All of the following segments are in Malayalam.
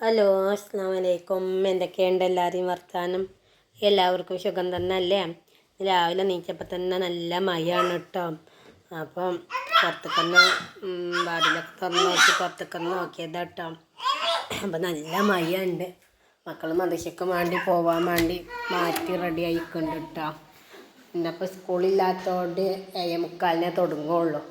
ഹലോ അസ്സാം വലൈക്കും എന്തൊക്കെയുണ്ട് എല്ലാവരെയും വർത്താനം? എല്ലാവർക്കും സുഖം തന്നെ അല്ലേ രാവിലെ നീച്ചപ്പോൾ തന്നെ നല്ല മഴയാണ് കേട്ടോ. അപ്പം പുറത്തേക്കൊന്ന് വാതിലൊക്കെ തുറന്ന് നോക്കി പുറത്തേക്കൊന്ന് നോക്കിയതാ കേട്ടോ. അപ്പം നല്ല മഴയുണ്ട്. മക്കൾ മദ്രസയ്ക്ക് വേണ്ടി പോവാൻ വേണ്ടി മാറ്റി റെഡി ആയിക്കൊണ്ട് കേട്ടോ. എന്നപ്പോൾ സ്കൂളില്ലാത്തതുകൊണ്ട് ഏഴ് മുക്കാലിനെ തുടങ്ങുള്ളൂ.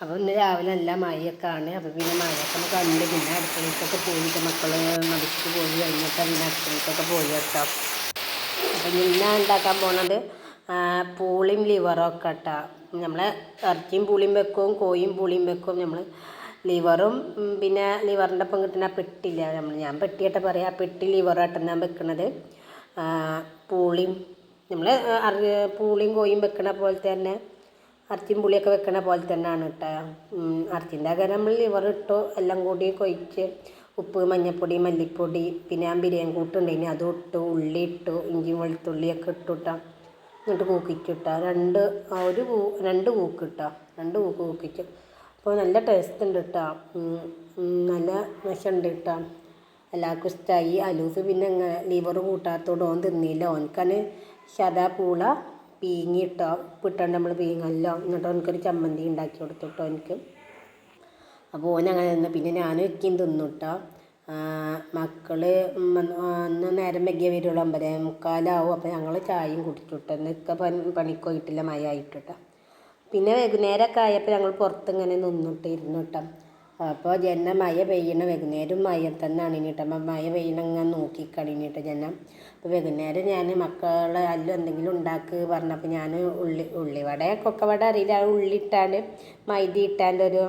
അപ്പോൾ ഇന്ന് രാവിലെ നല്ല മഴയൊക്കെ ആണ് അപ്പോൾ പിന്നെ മഴയൊക്കെ കണ്ട് പിന്നെ അടുക്കളയിലേക്കൊക്കെ പോയിട്ട് മക്കൾ നടുക്ക് പോയി കഴിഞ്ഞിട്ട് പിന്നെ അടുക്കളയിലേക്കൊക്കെ പോയി കേട്ടോ. അപ്പം ഇന്ന് ഉണ്ടാക്കാൻ പോണത് പൂളിയും ലിവറും ഒക്കെ കേട്ടോ. നമ്മൾ ഇറച്ചിയും പുളിയും വെക്കും കോയും പുളിയും വെക്കും. നമ്മൾ ലിവറും പിന്നെ ലിവറിന്റെ ഒപ്പം കിട്ടുന്ന പെട്ടില്ല നമ്മൾ ഞാൻ പെട്ടിയായിട്ട് പറയാം. പെട്ടി ലിവറായിട്ട് ഞാൻ വെക്കുന്നത് പൂളിയും നമ്മൾ പൂളിയും കോയും വെക്കണ പോലെ തന്നെ ഇറച്ചിയും പുളിയൊക്കെ വെക്കണ പോലെ തന്നെയാണ് കേട്ടോ. ഇറച്ചിന്റെ അകരം നമ്മൾ ലിവർ ഇട്ടു എല്ലാം കൂടി കൊഴിച്ച് ഉപ്പ് മഞ്ഞപ്പൊടി മല്ലിപ്പൊടി പിന്നെ ആ ബിരിയാണി കൂട്ടുണ്ടായിന് അതും ഇട്ടു ഉള്ളി ഇട്ടു ഇഞ്ചി വെളുത്തുള്ളിയൊക്കെ ഇട്ടു കേട്ടോ എന്നിട്ട് കൂക്കിച്ചിട്ടാ രണ്ട് ഒരു കൂ രണ്ട് കൂക്ക് ഇട്ടാ രണ്ട് കൂക്ക് കൂക്കിച്ചു അപ്പോൾ നല്ല ടേസ്റ്റ് ഉണ്ട് കേട്ടോ നല്ല വിഷമുണ്ട് കേട്ടോ എല്ലാവർക്കും ഇഷ്ടമായി അലൂസ് പിന്നെ ലിവർ കൂട്ടാത്തോണ്ട് ഓൻ തിന്നില്ല ഓൻക്കാണ് ശതാ പൂള പീങ്ങിയിട്ടോ ഉപ്പിട്ടാണ്ട് നമ്മൾ പീങ്ങല്ലോ എന്നിട്ട് എനിക്കൊരു ചമ്മന്തി ഉണ്ടാക്കി കൊടുത്തു കേട്ടോ എനിക്ക് അപ്പോൾ ഓൻ അങ്ങനെ നിന്ന്. പിന്നെ ഞാൻ ഒക്കെയും തിന്നു കേട്ടോ മക്കൾ അന്ന് നേരം വൈകിയ വരുള്ളൂ അമ്പതേ മുക്കാലാവും. അപ്പോൾ ഞങ്ങൾ ചായയും കുടിച്ചിട്ട് എന്നൊക്കെ പണിക്ക് പോയിട്ടില്ല മഴ ആയിട്ടോ പിന്നെ വൈകുന്നേരമൊക്കെ ആയപ്പോൾ ഞങ്ങൾ പുറത്തിങ്ങനെ നിന്നിട്ട് ഇരുന്നു കേട്ടോ അപ്പോൾ ജന മഴ പെയ്യണ വൈകുന്നേരം മഴ തന്നെയാണ് ഇനിയിട്ട് അപ്പം മഴ പെയ്യണ ഇങ്ങനെ നോക്കി കഴിഞ്ഞിട്ട് ജനം. അപ്പോൾ വൈകുന്നേരം ഞാൻ മക്കളെ അല്ല എന്തെങ്കിലും ഉണ്ടാക്ക് പറഞ്ഞപ്പോൾ ഞാൻ ഉള്ളി ഉള്ളിവട കൊക്കവട അറിയില്ല. ഉള്ളി ഇട്ടാണ്ട് മൈദ ഇട്ടാണ്ട് ഒരു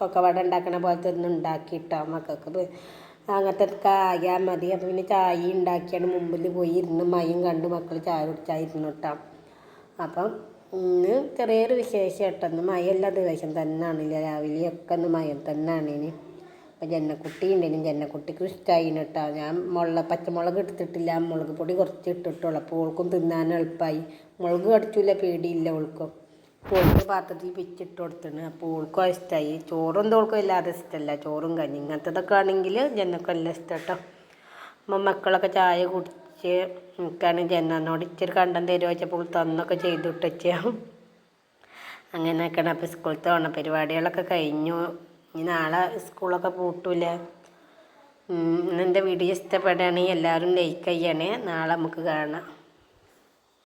കൊക്കവട ഉണ്ടാക്കണ പോലത്തെ ഒന്ന് ഉണ്ടാക്കിയിട്ടോ മക്കൾക്ക്. അങ്ങനത്തെ കായാൽ മതി. അപ്പോൾ പിന്നെ ചായ ഉണ്ടാക്കിയാണ്. മുമ്പിൽ പോയി ഇരുന്ന് മയം കണ്ട് മക്കൾ ചായ കുടിച്ചാൽ കേട്ടോ. അപ്പം ഇന്ന് ചെറിയൊരു വിശേഷം ഇന്ന് തന്നെയാണ് ദിവസം തന്നെയാണില്ല രാവിലെയൊക്കെ ഒന്ന് മയം തന്നെയാണ് ഇനി. അപ്പം ജന്നക്കുട്ടി ഉണ്ടേനും ജന്നക്കുട്ടിക്ക് ഇഷ്ടമായി കേട്ടോ. ഞാൻ മുള പച്ചമുളക് എടുത്തിട്ടില്ല. മുളക് പൊടി കുറച്ച് ഇട്ടിട്ടുള്ളൂ. അപ്പോൾ ഓൾക്കും തിന്നാൻ എളുപ്പമായി. മുളക് കടിച്ചില്ല പേടിയില്ല ഓൾക്കും. ഓൾക്ക് പാത്രത്തിൽ പിച്ചിട്ട് കൊടുത്തിട്ട് അപ്പോൾ ഓൾക്കും ഇഷ്ടമായി ചോറും തോൾക്കും ഇല്ലാതെ ഇഷ്ടമല്ല. ചോറും കഞ്ഞി ഇങ്ങനത്തതൊക്കെ ആണെങ്കിൽ ജന്നക്കും എല്ലാം ഇഷ്ടം കേട്ടോ. മക്കളൊക്കെ ചായ കുടിച്ച് എനിക്കാണ് ജനനോട് ഇച്ചിരി കണ്ടം തരുമോ വെച്ചപ്പോൾ തന്നൊക്കെ ചെയ്തിട്ട് അങ്ങനെയൊക്കെയാണ് അപ്പോൾ സ്കൂളത്തെ ഓണ പരിപാടികളൊക്കെ കഴിഞ്ഞു. ഇനി നാളെ സ്കൂളൊക്കെ പൂട്ടൂലേ. എന്റെ വീഡിയോ ഇഷ്ടപ്പെടുകയാണെങ്കിൽ എല്ലാവരും ലൈക്ക് ചെയ്യണേ. നാളെ നമുക്ക് കാണാം.